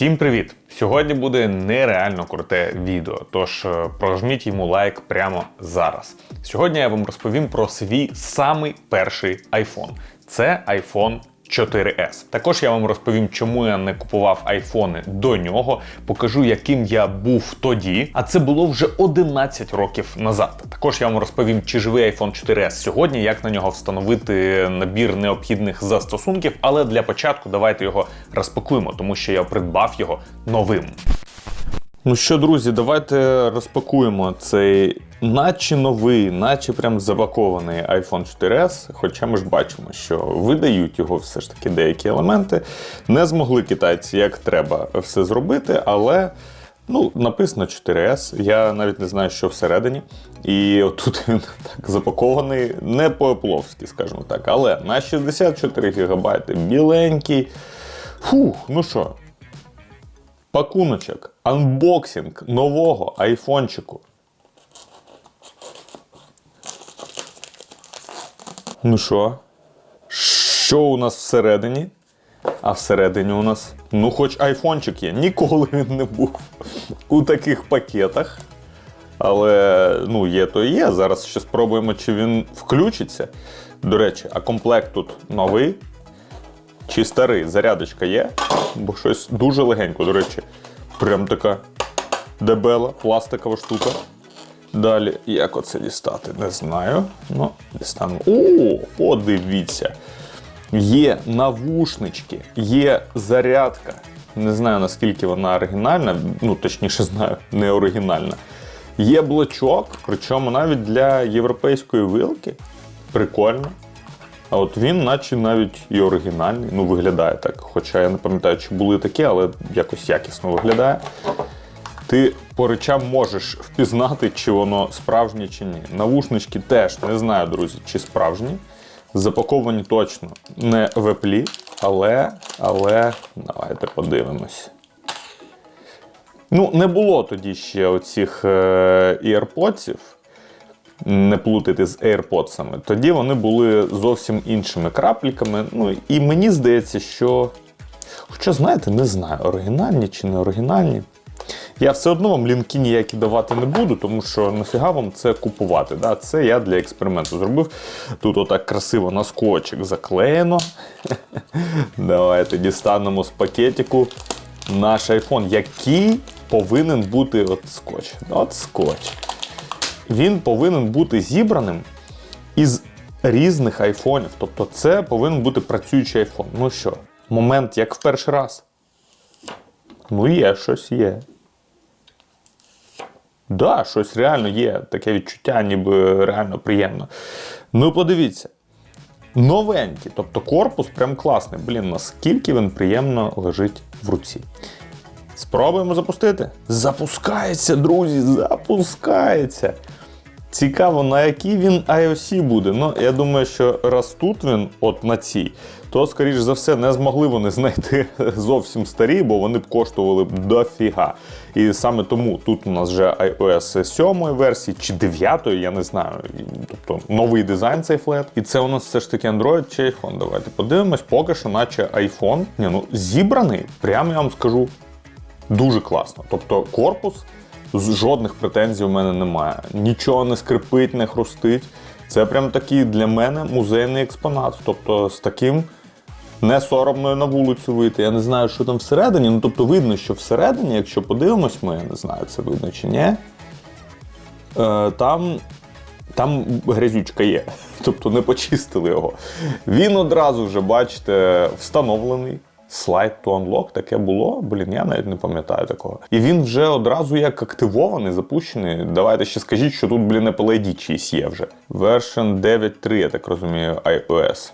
Всім привіт! Сьогодні буде нереально круте відео, тож е, прожміть йому лайк прямо зараз. Сьогодні я вам розповім про свій самий перший iPhone. Це iPhone 4S. Також я вам розповім, чому я не купував айфони до нього. Покажу, яким я був тоді. А це було вже 11 років назад. Також я вам розповім, чи живий iPhone 4S сьогодні, як на нього встановити набір необхідних застосунків. Але для початку давайте його розпакуємо, тому що я придбав його новим. Ну що, друзі, давайте розпакуємо цей наче новий, наче прям запакований iPhone 4S. Хоча ми ж бачимо, що видають його все ж таки деякі елементи. Не змогли китайці як треба все зробити, але. Ну, написано 4S, я навіть не знаю, що всередині. І отут він так запакований, не по-епловськи, скажімо так. Але на 64 ГБ біленький. Фух, ну що, Пакуночок, анбоксинг нового айфончику. Ну що? Що у нас всередині? А всередині у нас, ну, хоч айфончик є. Ніколи він не був у таких пакетах. Але ну, є, то є. Зараз ще спробуємо, чи він включиться. До речі, а комплект тут новий. Чи старий зарядочка є? Бо щось дуже легенько, до речі. Прям така дебела, пластикова штука. Далі, як оце дістати? Не знаю. Ну, дістанемо. О, подивіться. Є навушнички, є зарядка. Не знаю, наскільки вона оригінальна, ну, точніше, знаю, не оригінальна. Є блочок, причому навіть для європейської вилки. Прикольно. А от він, наче навіть і оригінальний, ну виглядає так. Хоча я не пам'ятаю, чи були такі, але якось якісно виглядає. Ти по речам можеш впізнати, чи воно справжнє, чи ні. Навушнички теж не знаю, друзі, чи справжні. Запаковані точно не в еплі, але, але давайте подивимось. Ну, не було тоді ще оцих е, AirPods, не плутати з AirPods. Тоді вони були зовсім іншими крапліками. Ну і мені здається, що. Хоча, знаєте, не знаю, оригінальні чи не оригінальні. Я все одно вам лінки ніякі давати не буду, тому що нафіга вам це купувати. Да? Це я для експерименту зробив. Тут отак красиво на скотчик заклеєно. Давайте дістанемо з пакетику наш iPhone, який повинен бути от скотч. От скотч він повинен бути зібраним із різних айфонів. Тобто це повинен бути працюючий айфон. Ну що, момент як в перший раз. Ну, є, щось є. Да, щось реально є. Таке відчуття, ніби реально приємно. Ну, подивіться. Новенький, тобто корпус прям класний. Блін, наскільки він приємно лежить в руці. Спробуємо запустити. Запускається, друзі, запускається. Цікаво, на якій він iOS буде. Ну, я думаю, що раз тут він, от на цій, то, скоріш за все, не змогли вони знайти зовсім старі, бо вони б коштували б дофіга. І саме тому тут у нас вже iOS 7 версії чи 9, я не знаю. Тобто новий дизайн цей флет. І це у нас все ж таки Android чи iPhone. Давайте подивимось, поки що, наче iPhone. Ні, ну зібраний, прямо я вам скажу, дуже класно. Тобто корпус. Жодних претензій у мене немає. Нічого не скрипить, не хрустить. Це прям такий для мене музейний експонат. Тобто з таким не соромно на вулицю вийти. Я не знаю, що там всередині. Ну тобто видно, що всередині, якщо подивимось, ми я не знаю, це видно чи ні. Е, Там там грязючка є. Тобто не почистили його. Він одразу вже, бачите, встановлений. Slide to Unlock таке було. Блін, я навіть не пам'ятаю такого. І він вже одразу як активований, запущений. Давайте ще скажіть, що тут, блін, Apple ID чийсь є вже. Version 9.3, я так розумію, iOS.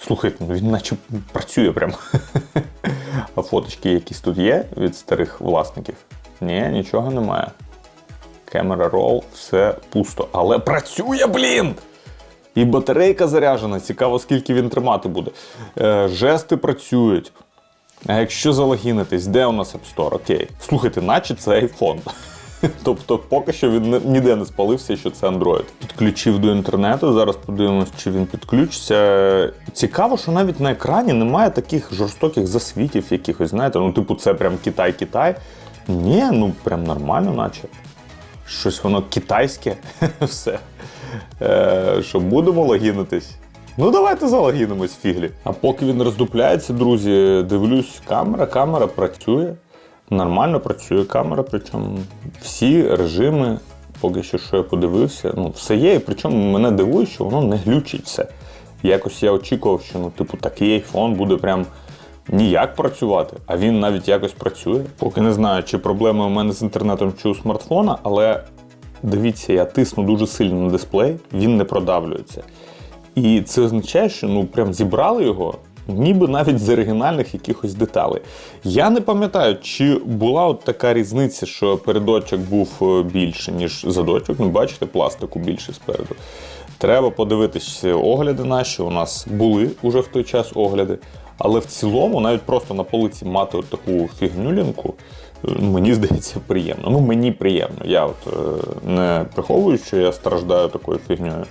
Слухайте, ну він наче працює прям. А фоточки якісь тут є від старих власників? Ні, нічого немає. Camera Roll, все пусто. Але працює, блін! І батарейка заряджена, цікаво, скільки він тримати буде. Е, Жести працюють. А якщо залогінитись, де у нас App Store? Окей. Слухайте, наче це iPhone. Тобто, поки що він ніде не спалився, що це Android. Підключив до інтернету. Зараз подивимось, чи він підключиться. Цікаво, що навіть на екрані немає таких жорстоких засвітів, якихось, знаєте, ну, типу, це прям Китай-Китай. Ні, ну прям нормально, наче. Щось воно китайське. Все. Е, що будемо логінитись? Ну, давайте залогінимось фіглі. А поки він роздупляється, друзі, дивлюсь, камера, камера працює. Нормально працює камера, причому всі режими, поки що, що я подивився, ну, все є. І причому мене дивує, що воно не глючить все. Якось я очікував, що ну, типу, такий айфон буде прям ніяк працювати, а він навіть якось працює. Поки не знаю, чи проблеми у мене з інтернетом чи у смартфона, але дивіться, я тисну дуже сильно на дисплей, він не продавлюється. І це означає, що ну прям зібрали його, ніби навіть з оригінальних якихось деталей. Я не пам'ятаю, чи була от така різниця, що передочок був е, більше, ніж задочок. Ну, бачите, пластику більше спереду. Треба подивитись огляди наші. У нас були уже в той час огляди. Але в цілому, навіть просто на полиці мати от таку фігнюлінку, е, мені здається, приємно. Ну, мені приємно. Я от е, не приховую, що я страждаю такою фігньою.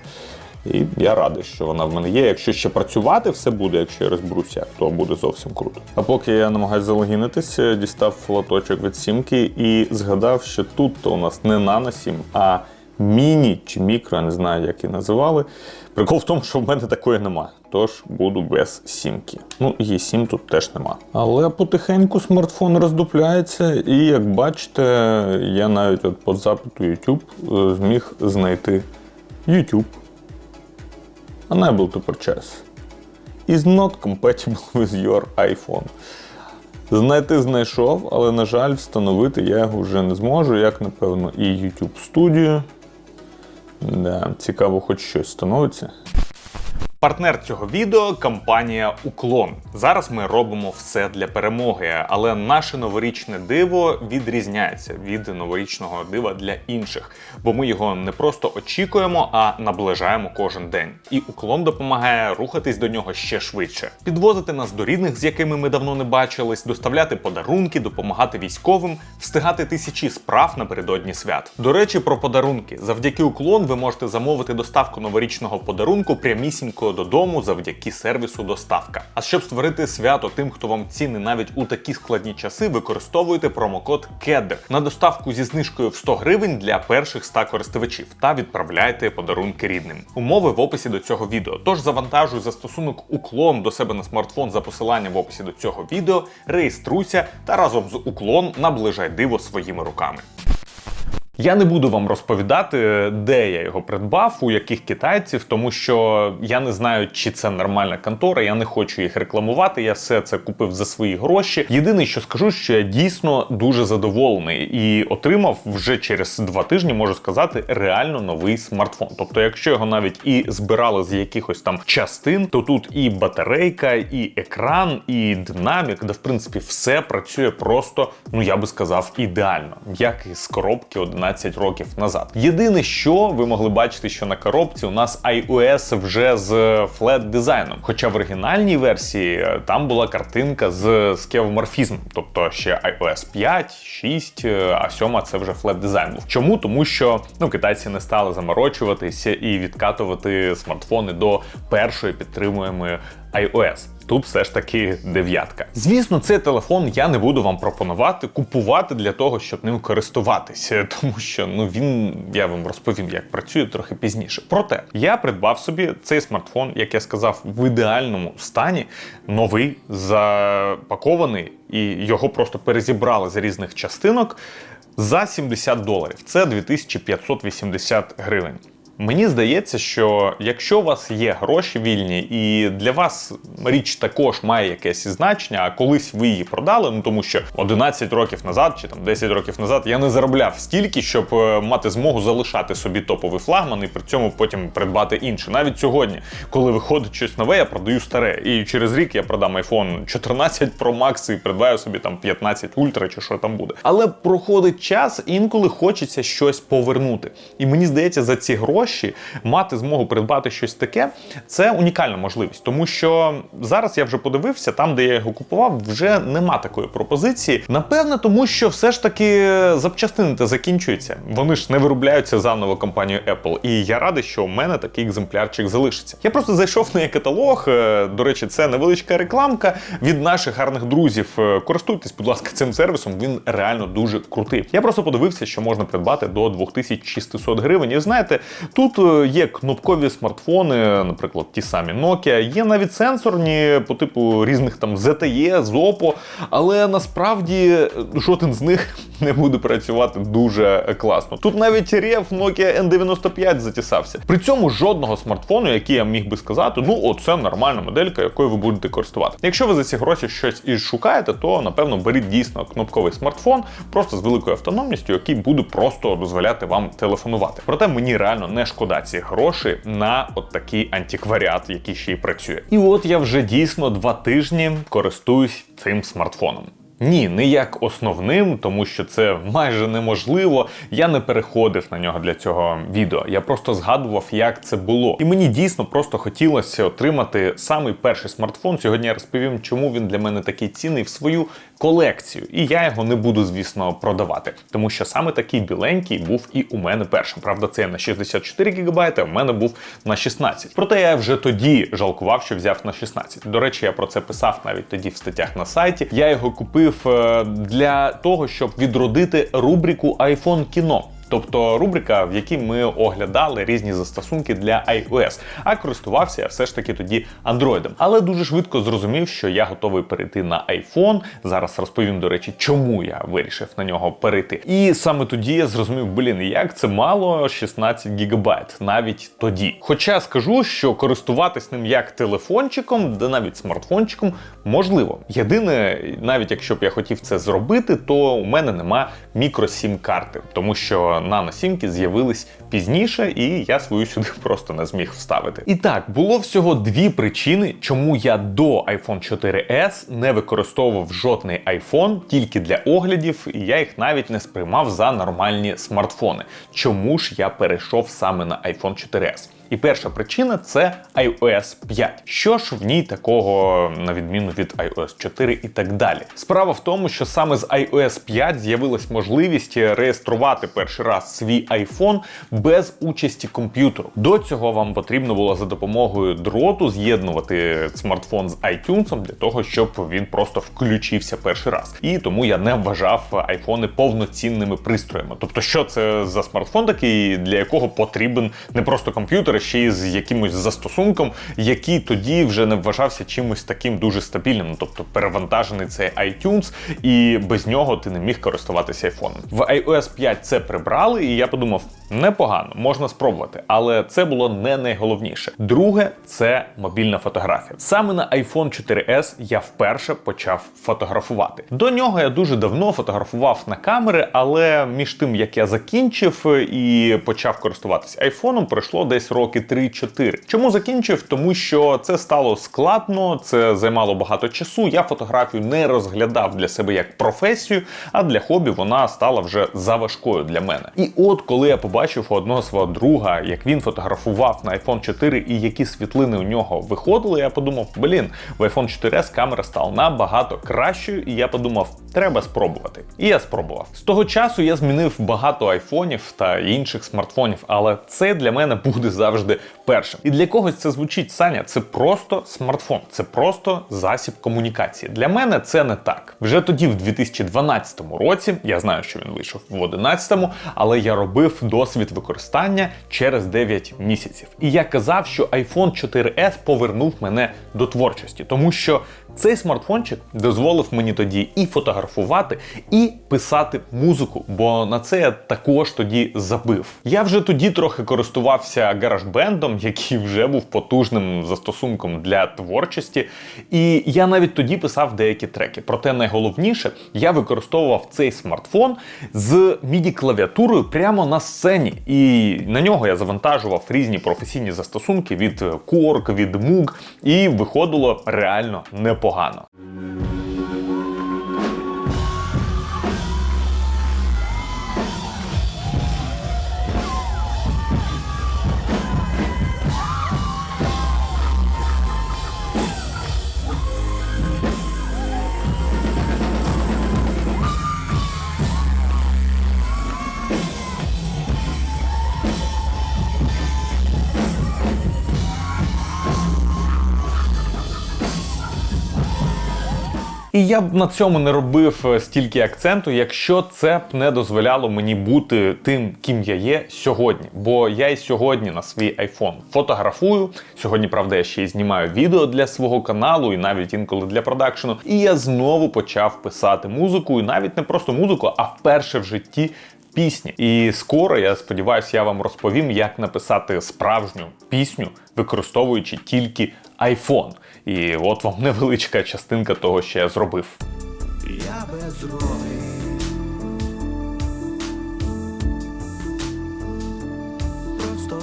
І я радий, що вона в мене є. Якщо ще працювати все буде, якщо я розберуся, то буде зовсім круто. А поки я намагаюся залогінитися, дістав флоточок від сімки і згадав, що тут то у нас не нано 7, а міні чи мікро, я не знаю, як її називали. Прикол в тому, що в мене такої нема. Тож буду без сімки. Ну, і 7 тут теж нема. Але потихеньку смартфон роздупляється, і як бачите, я навіть от по запиту YouTube е, зміг знайти YouTube. Unable to purchase. Is not compatible with your iPhone. Знайти знайшов, але, на жаль, встановити я його вже не зможу, як, напевно, і YouTube Studio. Да, цікаво, хоч щось становиться. Партнер цього відео компанія Уклон. Зараз ми робимо все для перемоги, але наше новорічне диво відрізняється від новорічного дива для інших, бо ми його не просто очікуємо, а наближаємо кожен день. І уклон допомагає рухатись до нього ще швидше, підвозити нас до рідних, з якими ми давно не бачились, доставляти подарунки, допомагати військовим, встигати тисячі справ напередодні свят. До речі, про подарунки. Завдяки уклон ви можете замовити доставку новорічного подарунку прямісінько додому завдяки сервісу доставка. А щоб створити свято тим, хто вам ціни навіть у такі складні часи, використовуйте промокод KEDER на доставку зі знижкою в 100 гривень для перших 100 користувачів та відправляйте подарунки рідним. Умови в описі до цього відео. Тож завантажуй застосунок Уклон до себе на смартфон за посиланням в описі до цього відео, реєструйся та разом з Уклон наближай диво своїми руками. Я не буду вам розповідати, де я його придбав, у яких китайців, тому що я не знаю, чи це нормальна контора. Я не хочу їх рекламувати. Я все це купив за свої гроші. Єдине, що скажу, що я дійсно дуже задоволений і отримав вже через два тижні, можу сказати, реально новий смартфон. Тобто, якщо його навіть і збирали з якихось там частин, то тут і батарейка, і екран, і динамік, де в принципі все працює просто, ну я би сказав, ідеально, як і з коробки 11 років назад. Єдине, що ви могли бачити, що на коробці у нас iOS вже з флет дизайном. Хоча в оригінальній версії е, там була картинка з скеоморфізмом, тобто ще iOS 5, 6, е, а 7 це вже флет дизайн. Чому? Тому що ну китайці не стали заморочуватися і відкатувати смартфони до першої підтримуємої iOS. Тут все ж таки дев'ятка. Звісно, цей телефон я не буду вам пропонувати купувати для того, щоб ним користуватися, тому що ну він я вам розповім, як працює трохи пізніше. Проте я придбав собі цей смартфон, як я сказав, в ідеальному стані, новий, запакований, і його просто перезібрали з різних частинок за 70 доларів. Це 2580 гривень. Мені здається, що якщо у вас є гроші вільні, і для вас річ також має якесь значення, а колись ви її продали, ну тому що 11 років назад чи там 10 років назад я не заробляв стільки, щоб е, мати змогу залишати собі топовий флагман і при цьому потім придбати інше. Навіть сьогодні, коли виходить щось нове, я продаю старе. І через рік я продам iPhone 14 Pro Max і придбаю собі там 15 Ultra чи що там буде. Але проходить час, інколи хочеться щось повернути. І мені здається, за ці гроші гроші, мати змогу придбати щось таке, це унікальна можливість, тому що зараз я вже подивився, там, де я його купував, вже нема такої пропозиції. Напевне, тому що все ж таки запчастини та закінчуються. Вони ж не виробляються заново компанією Apple. І я радий, що у мене такий екземплярчик залишиться. Я просто зайшов на каталог. е, До речі, це невеличка рекламка від наших гарних друзів. Е, Користуйтесь, будь ласка, цим сервісом. Він реально дуже крутий. Я просто подивився, що можна придбати до 2600 гривень. І знаєте, тут е, є кнопкові смартфони, наприклад, ті самі Nokia, є навіть сенсорні по типу різних там ZTE, Oppo, але насправді е, жоден з них не буде працювати дуже класно. Тут навіть рев Nokia N95 затісався. При цьому жодного смартфону, який я міг би сказати, ну оце нормальна моделька, якою ви будете користувати. Якщо ви за ці гроші щось і шукаєте, то напевно беріть дійсно кнопковий смартфон, просто з великою автономністю, який буде просто дозволяти вам телефонувати. Проте мені реально не шкода ці гроші на от такий антикваріат, який ще й працює. І от я вже дійсно два тижні користуюсь цим смартфоном. Ні, не як основним, тому що це майже неможливо. Я не переходив на нього для цього відео. Я просто згадував, як це було. І мені дійсно просто хотілося отримати самий перший смартфон. Сьогодні я розповім, чому він для мене такий цінний в свою колекцію. І я його не буду, звісно, продавати, тому що саме такий біленький був і у мене першим. Правда, це на 64 ГБ, а в мене був на 16. Проте я вже тоді жалкував, що взяв на 16. До речі, я про це писав навіть тоді в статтях на сайті. Я його купив е, для того, щоб відродити рубрику iPhone кіно. Тобто рубрика, в якій ми оглядали різні застосунки для iOS, а користувався я все ж таки тоді Android. Але дуже швидко зрозумів, що я готовий перейти на iPhone. Зараз розповім, до речі, чому я вирішив на нього перейти. І саме тоді я зрозумів, блін, як це мало 16 гігабайт, навіть тоді. Хоча скажу, що користуватись ним як телефончиком, да навіть смартфончиком, можливо. Єдине, навіть якщо б я хотів це зробити, то у мене нема мікросім карти, тому що наносімки з'явились пізніше, і я свою сюди просто не зміг вставити. І так, було всього дві причини, чому я до iPhone 4S не використовував жодний iPhone тільки для оглядів, і я їх навіть не сприймав за нормальні смартфони. Чому ж я перейшов саме на iPhone 4S? І перша причина це iOS 5. Що ж в ній такого, на відміну від iOS 4 і так далі? Справа в тому, що саме з iOS 5 з'явилась можливість реєструвати перший раз свій iPhone без участі комп'ютеру. До цього вам потрібно було за допомогою дроту з'єднувати смартфон з iTunes для того, щоб він просто включився перший раз. І тому я не вважав айфони повноцінними пристроями. Тобто, що це за смартфон такий, для якого потрібен не просто комп'ютер, а ще й з якимось застосунком, який тоді вже не вважався чимось таким дуже стабільним. Ну, Тобто перевантажений цей iTunes, і без нього ти не міг користуватися айфоном. В iOS 5 це прибрали, і я подумав, непогано, можна спробувати. Але це було не найголовніше. Друге, це мобільна фотографія. Саме на iPhone 4S я вперше почав фотографувати. До нього я дуже давно фотографував на камери, але між тим, як я закінчив і почав користуватися айфоном, пройшло десь роки 3-4. Чому закінчив? Тому що це стало складно, це займало багато часу. Я фотографію не розглядав для себе як професію, а для хобі вона стала вже заважкою для мене. І от коли я побачив у одного свого друга, як він фотографував на iPhone 4 і які світлини у нього виходили, я подумав, блін, в iPhone 4S камера стала набагато кращою, і я подумав, треба спробувати. І я спробував. З того часу я змінив багато айфонів та інших смартфонів, але це для мене буде завжди першим. І для когось це звучить Саня. Це просто смартфон, це просто засіб комунікації. Для мене це не так. Вже тоді, в 2012 році, я знаю, що він вийшов в 2011, але я робив досвід використання через 9 місяців. І я казав, що iPhone 4S повернув мене до творчості, тому що цей смартфончик дозволив мені тоді і фотографувати, і писати музику, бо на це я також тоді забив. Я вже тоді трохи користувався гаражбендом, який вже був потужним застосунком для творчості. І я навіть тоді писав деякі треки. Проте найголовніше, я використовував цей смартфон з midi клавіатурою прямо на сцені. І на нього я завантажував різні професійні застосунки від Korg, від Moog, і виходило реально непогано погано. І я б на цьому не робив е, стільки акценту, якщо це б не дозволяло мені бути тим, ким я є сьогодні. Бо я і сьогодні на свій iPhone фотографую. Сьогодні, правда, я ще й знімаю відео для свого каналу, і навіть інколи для продакшену. І я знову почав писати музику, і навіть не просто музику, а вперше в житті. Пісні, і скоро я сподіваюся, я вам розповім, як написати справжню пісню, використовуючи тільки iPhone. І от вам невеличка частинка того, що я зробив. Я безрогий. Просто.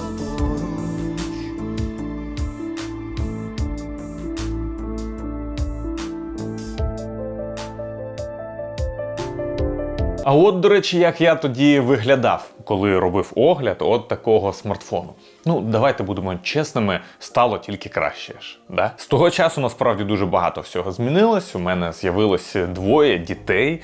А от, до речі, як я тоді виглядав, коли робив огляд от такого смартфону. Ну, давайте будемо чесними, стало тільки краще ж. Да? З того часу насправді дуже багато всього змінилось. У мене з'явилось двоє дітей.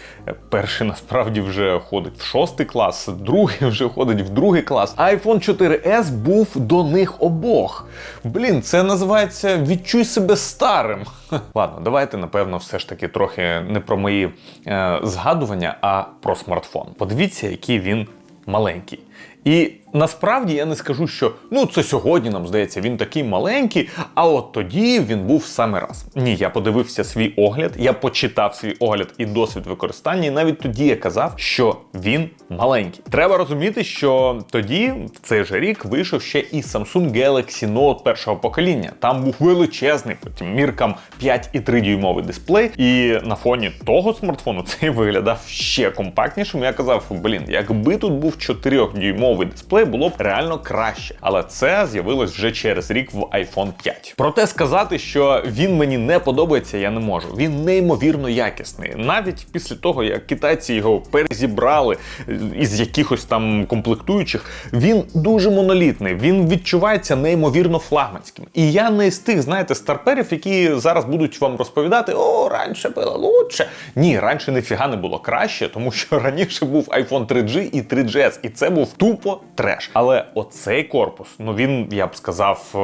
Перший насправді вже ходить в шостий клас, другий вже ходить в другий клас. А iPhone 4S був до них обох. Блін, це називається відчуй себе старим. Ладно, давайте напевно все ж таки трохи не про мої е, згадування, а про смартфон. Подивіться, який він маленький. І насправді я не скажу, що ну це сьогодні нам здається, він такий маленький, а от тоді він був саме раз. Ні, я подивився свій огляд, я почитав свій огляд і досвід використання, і навіть тоді я казав, що він маленький. Треба розуміти, що тоді, в цей же рік, вийшов ще і Samsung Galaxy Note першого покоління. Там був величезний, потім міркам 5,3 дюймовий дисплей. І на фоні того смартфону цей виглядав ще компактнішим. Я казав, блін, якби тут був 4-дюймовий дисплей, було б реально краще. Але це з'явилось вже через рік в iPhone 5. Проте сказати, що він мені не подобається, я не можу. Він неймовірно якісний. Навіть після того, як китайці його перезібрали е, із якихось там комплектуючих, він дуже монолітний. Він відчувається неймовірно флагманським. І я не з тих, знаєте, старперів, які зараз будуть вам розповідати: о, раніше було лучше. Ні, раніше ніфіга не було краще, тому що раніше був iPhone 3G і 3GS, і це був тупо треш. Але оцей корпус, ну він, я б сказав, е,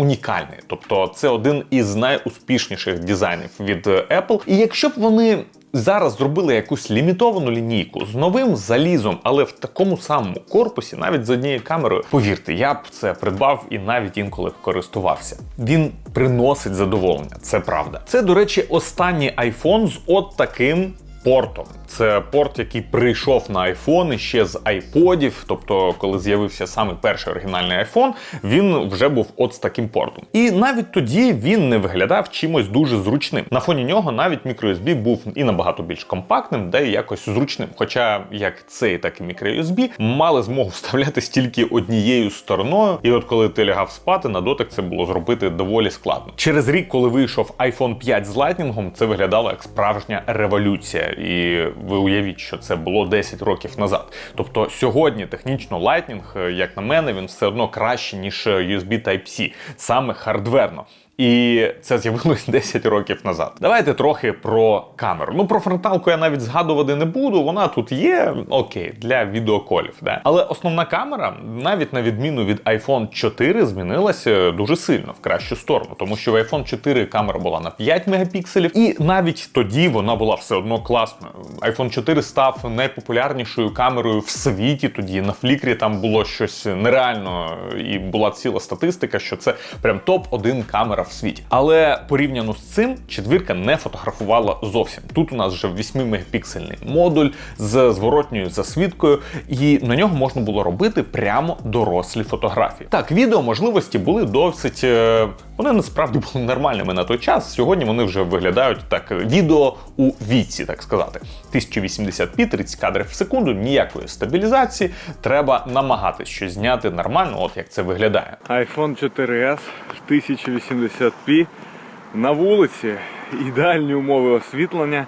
унікальний. Тобто, це один із найуспішніших дизайнів від е, Apple. І якщо б вони. Зараз зробили якусь лімітовану лінійку з новим залізом, але в такому самому корпусі, навіть з однією камерою. Повірте, я б це придбав і навіть інколи користувався. Він приносить задоволення, це правда. Це, до речі, останній iPhone з от таким портом. Це порт, який прийшов на iPhone ще з айподів. Тобто, коли з'явився саме перший оригінальний iPhone, він вже був от з таким портом. І навіть тоді він не виглядав чимось дуже зручним. На фоні нього навіть microUSB був і набагато більш компактним, де якось зручним. Хоча як цей, так і microUSB мали змогу вставляти стільки однією стороною. І от коли ти лягав спати, на дотик це було зробити доволі складно. Через рік, коли вийшов iPhone 5 з Lightning, це виглядало як справжня революція. І ви уявіть, що це було 10 років назад. Тобто сьогодні технічно Lightning, як на мене, він все одно краще, ніж USB Type-C, саме хардверно. І це з'явилось 10 років назад. Давайте трохи про камеру. Ну про фронталку я навіть згадувати не буду. Вона тут є, окей, для відеоколів. Да? Але основна камера, навіть на відміну від iPhone 4, змінилася дуже сильно в кращу сторону, тому що в iPhone 4 камера була на 5 мегапікселів, і навіть тоді вона була все одно класною. iPhone 4 став найпопулярнішою камерою в світі. Тоді на флікрі там було щось нереально, і була ціла статистика, що це прям топ-1 камера в світі. Але порівняно з цим, четвірка не фотографувала зовсім. Тут у нас вже 8-мегапіксельний модуль з зворотньою засвідкою, і на нього можна було робити прямо дорослі фотографії. Так, відео можливості були досить. е, Вони насправді були нормальними на той час. Сьогодні вони вже виглядають так відео у віці, так сказати. 1080p, 30 кадрів в секунду, ніякої стабілізації. Треба намагатись щось зняти нормально, от як це виглядає. iPhone 4S в 1080p на вулиці, ідеальні умови освітлення.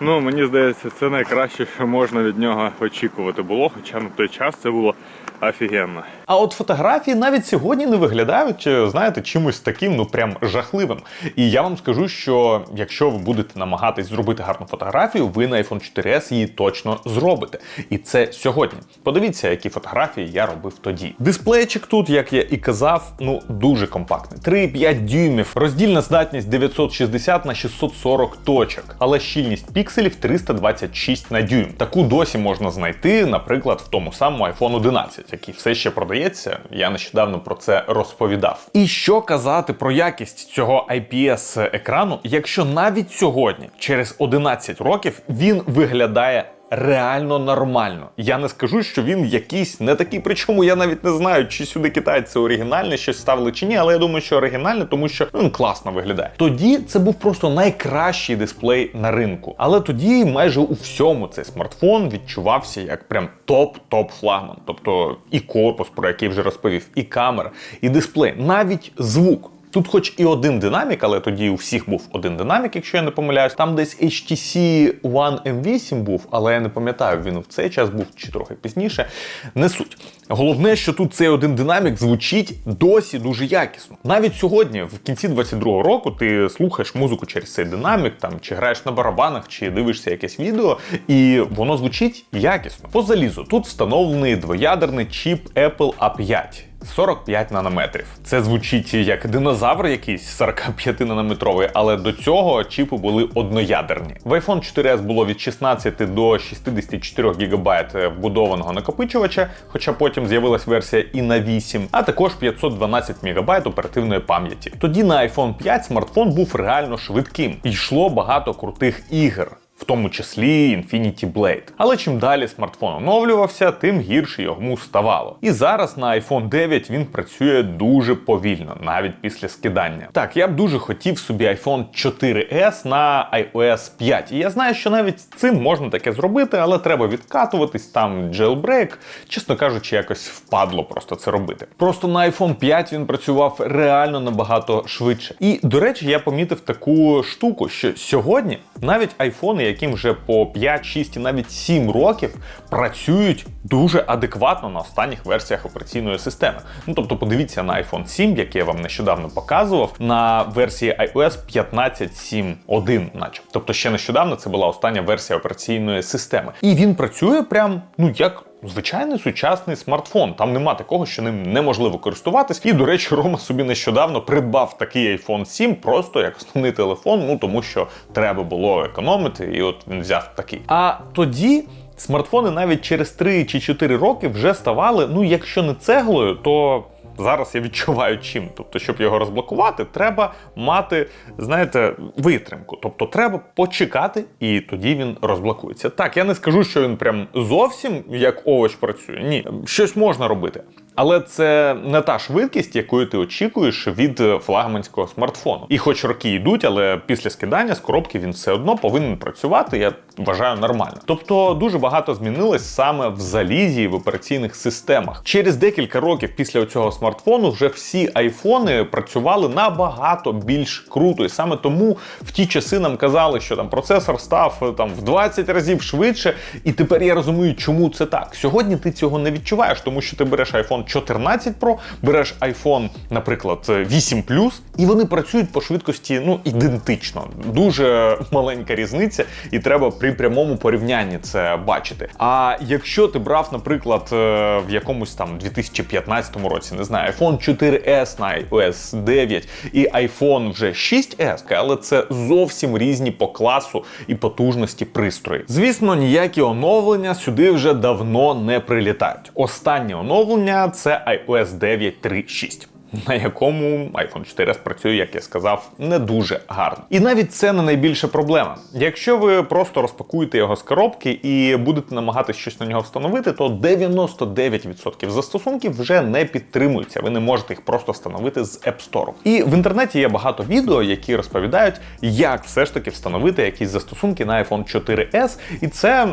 Ну, мені здається, це найкраще, що можна від нього очікувати було. Хоча на той час це було офігенно. А от фотографії навіть сьогодні не виглядають, е, знаєте, чимось таким, ну прям жахливим. І я вам скажу, що якщо ви будете намагатись зробити гарну фотографію, ви на iPhone 4S її точно зробите. І це сьогодні. Подивіться, які фотографії я робив тоді. Дисплейчик тут, як я і казав, ну дуже компактний. 3,5 дюймів, роздільна здатність 960 на 640 точок, але щільність пікселів 326 на дюйм. Таку досі можна знайти, наприклад, в тому самому iPhone 11, який все ще продається. Я нещодавно про це розповідав. І що казати про якість цього IPS екрану, якщо навіть сьогодні, через 11 років, він виглядає. Реально нормально. Я не скажу, що він якийсь не такий. Причому я навіть не знаю, чи сюди китайці оригінальне щось ставили чи ні, але я думаю, що оригінальне, тому що ну, він класно виглядає. Тоді це був просто найкращий дисплей на ринку. Але тоді майже у всьому цей смартфон відчувався як прям топ-топ флагман. Тобто і корпус, про який вже розповів, і камера, і дисплей, навіть звук. Тут, хоч і один динамік, але тоді у всіх був один динамік, якщо я не помиляюсь. Там десь HTC One M8 був, але я не пам'ятаю, він в цей час був чи трохи пізніше. Не суть. Головне, що тут цей один динамік звучить досі дуже якісно. Навіть сьогодні, в кінці 22-го року, ти слухаєш музику через цей динамік, там чи граєш на барабанах, чи дивишся якесь відео, і воно звучить якісно. По залізу тут встановлений двоядерний чіп Apple A5. 45 нанометрів. Це звучить як динозавр якийсь 45-нанометровий, але до цього чіпи були одноядерні. В iPhone 4S було від 16 до 64 ГБ вбудованого накопичувача, хоча потім з'явилась версія і на 8, а також 512 МБ оперативної пам'яті. Тоді на iPhone 5 смартфон був реально швидким йшло багато крутих ігор в тому числі Infinity Blade. Але чим далі смартфон оновлювався, тим гірше йому ставало. І зараз на iPhone 9 він працює дуже повільно, навіть після скидання. Так, я б дуже хотів собі iPhone 4S на iOS 5. І я знаю, що навіть з цим можна таке зробити, але треба відкатуватись, там jailbreak. Чесно кажучи, якось впадло просто це робити. Просто на iPhone 5 він працював реально набагато швидше. І до речі, я помітив таку штуку, що сьогодні навіть айфони, яким вже по 5, 6 і навіть 7 років працюють дуже адекватно на останніх версіях операційної системи. Ну тобто, подивіться на iPhone 7, який я вам нещодавно показував, на версії iOS 15.7.1, наче. Тобто ще нещодавно це була остання версія операційної системи. І він працює прям ну як. Звичайний сучасний смартфон. Там нема такого, що ним неможливо користуватись. І, до речі, Рома собі нещодавно придбав такий iPhone 7 просто як основний телефон, ну тому що треба було економити, і от він взяв такий. А тоді. Смартфони навіть через 3 чи 4 роки вже ставали, ну якщо не цеглою, то зараз я відчуваю чим. Тобто, щоб його розблокувати, треба мати, знаєте, витримку. Тобто треба почекати, і тоді він розблокується. Так, я не скажу, що він прям зовсім як овоч працює. Ні, щось можна робити. Але це не та швидкість, якою ти очікуєш від флагманського смартфону. І хоч роки йдуть, але після скидання з коробки він все одно повинен працювати. Я вважаю нормально. Тобто дуже багато змінилось саме в залізі в операційних системах. Через декілька років після цього смартфону вже всі айфони працювали набагато більш круто. І саме тому в ті часи нам казали, що там процесор став е, там в 20 разів швидше. І тепер я розумію, чому це так. Сьогодні ти цього не відчуваєш, тому що ти береш iPhone 14 Pro, береш iPhone, наприклад, 8 і вони працюють по швидкості ну ідентично. Дуже маленька різниця, і треба при прямому порівнянні це бачити. А якщо ти брав, наприклад, е, в якомусь там 2015 році, не знаю, iPhone 4S на iOS 9 і iPhone вже 6S, але це зовсім різні по класу і потужності пристрої. Звісно, ніякі оновлення сюди вже давно не прилітають. Останнє оновлення це iOS 9.3.6 на якому iPhone 4S працює, як я сказав, не дуже гарно. І навіть це не найбільша проблема. Якщо ви просто розпакуєте його з коробки і будете намагатися щось на нього встановити, то 99% застосунків вже не підтримуються. Ви не можете їх просто встановити з App Store. І в інтернеті є багато відео, які розповідають, як все ж таки встановити якісь застосунки на iPhone 4S, і це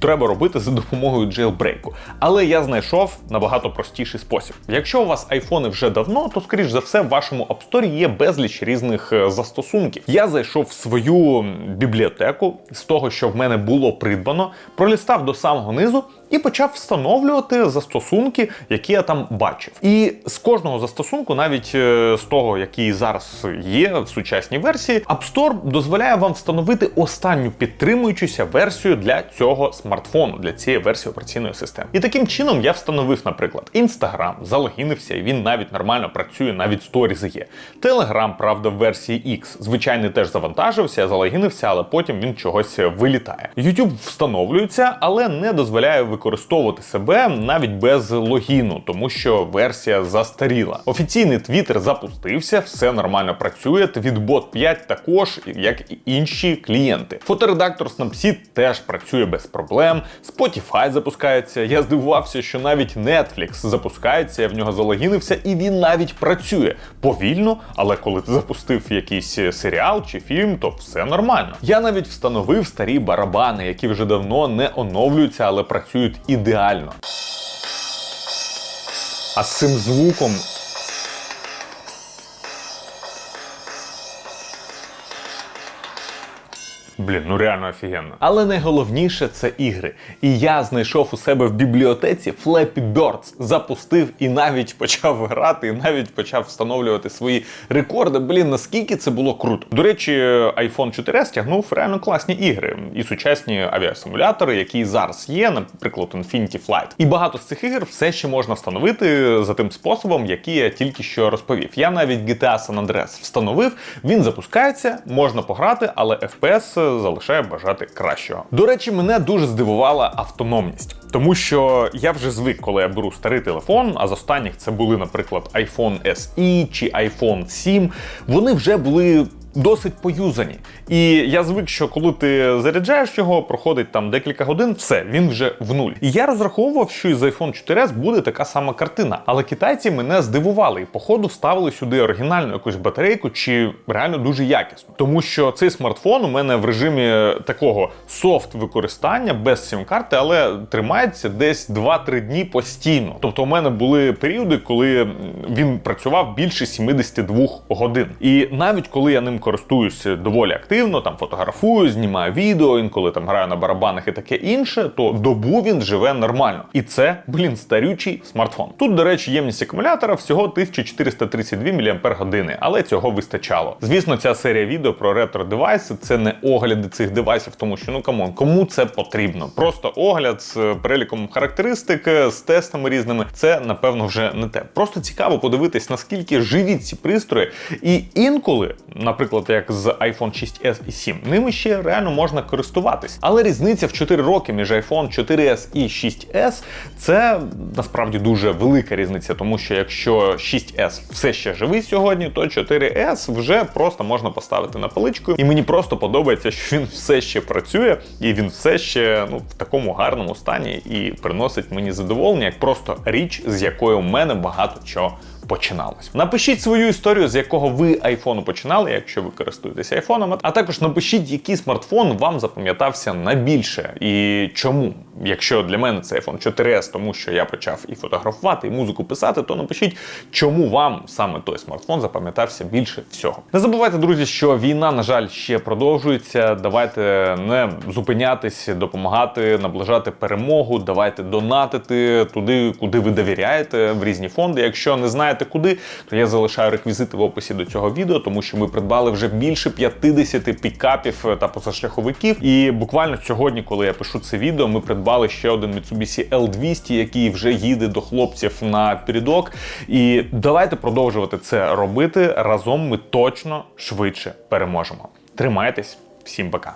треба робити за допомогою джейлбрейку. Але я знайшов набагато простіший спосіб. Якщо у вас айфони вже давно, давно, то скоріш за все в вашому App Store є безліч різних е, застосунків. Я зайшов в свою бібліотеку з того, що в мене було придбано, пролістав до самого низу і почав встановлювати застосунки, які я там бачив. І з кожного застосунку, навіть е, з того, який зараз є в сучасній версії, App Store дозволяє вам встановити останню підтримуючуся версію для цього смартфону, для цієї версії операційної системи. І таким чином я встановив, наприклад, Instagram, залогінився, і він навіть нормально працює, навіть сторізи є. Telegram, правда, в версії X. Звичайний теж завантажився, залогінився, але потім він чогось вилітає. YouTube встановлюється, але не дозволяє використовувати себе навіть без логіну, тому що версія застаріла. Офіційний Twitter запустився, все нормально працює. Tweetbot 5 також, як і інші клієнти. Фоторедактор Snapseed теж працює без проблем. Spotify запускається. Я здивувався, що навіть Netflix запускається, я в нього залогінився, і він навіть працює повільно. Але коли ти запустив якийсь серіал чи фільм, то все нормально. Я навіть встановив старі барабани, які вже давно не оновлюються, але працюють ідеально. А з цим звуком Блін, ну реально офігенно. Але найголовніше це ігри. І я знайшов у себе в бібліотеці Flappy Birds, запустив і навіть почав грати, і навіть почав встановлювати свої рекорди. Блін, наскільки це було круто. До речі, iPhone 4S тягнув реально класні ігри і сучасні авіасимулятори, які зараз є, наприклад, Infinity Flight. І багато з цих ігор все ще можна встановити за тим способом, який я тільки що розповів. Я навіть GTA San Andreas встановив, він запускається, можна пограти, але FPS залишає бажати кращого. До речі, мене дуже здивувала автономність, тому що я вже звик, коли я беру старий телефон, а з останніх це були, наприклад, iPhone SE чи iPhone 7, вони вже були. Досить поюзані. І я звик, що коли ти заряджаєш його, проходить там декілька годин, все, він вже в нуль. І я розраховував, що із iPhone 4S буде така сама картина. Але китайці мене здивували і, походу, ставили сюди оригінальну якусь батарейку чи реально дуже якісно. Тому що цей смартфон у мене в режимі такого софт використання без сім-карти, але тримається десь 2-3 дні постійно. Тобто, у мене були періоди, коли він працював більше 72 годин. І навіть коли я ним користуюся доволі активно, там фотографую, знімаю відео, інколи там граю на барабанах і таке інше, то добу він живе нормально. І це, блін, старючий смартфон. Тут, до речі, ємність акумулятора всього 1432 мАч, але цього вистачало. Звісно, ця серія відео про ретро-девайси це не огляди цих девайсів, тому що ну камон, кому це потрібно? Просто огляд з переліком характеристик, з тестами різними. Це напевно вже не те. Просто цікаво подивитись, наскільки живі ці пристрої, і інколи, наприклад, як з iPhone 6s і 7, ними ще реально можна користуватись. Але різниця в 4 роки між iPhone 4s і 6s це насправді дуже велика різниця, тому що якщо 6s все ще живий сьогодні, то 4s вже просто можна поставити на поличку. І мені просто подобається, що він все ще працює, і він все ще ну в такому гарному стані і приносить мені задоволення, як просто річ, з якою в мене багато чого починалось. Напишіть свою історію, з якого ви айфону починали, якщо ви користуєтесь айфоном. А також напишіть, який смартфон вам запам'ятався найбільше і чому. Якщо для мене це iPhone 4S, тому що я почав і фотографувати, і музику писати, то напишіть, чому вам саме той смартфон запам'ятався більше всього. Не забувайте, друзі, що війна, на жаль, ще продовжується. Давайте не зупинятись, допомагати, наближати перемогу. Давайте донатити туди, куди ви довіряєте, в різні фонди. Якщо не знаєте куди, то я залишаю реквізити в описі до цього відео, тому що ми придбали вже більше 50 пікапів та позашляховиків. І буквально сьогодні, коли я пишу це відео, ми придбали ще один Mitsubishi L200, який вже їде до хлопців на передок. І давайте продовжувати це робити. Разом ми точно швидше переможемо. Тримайтесь, всім пока.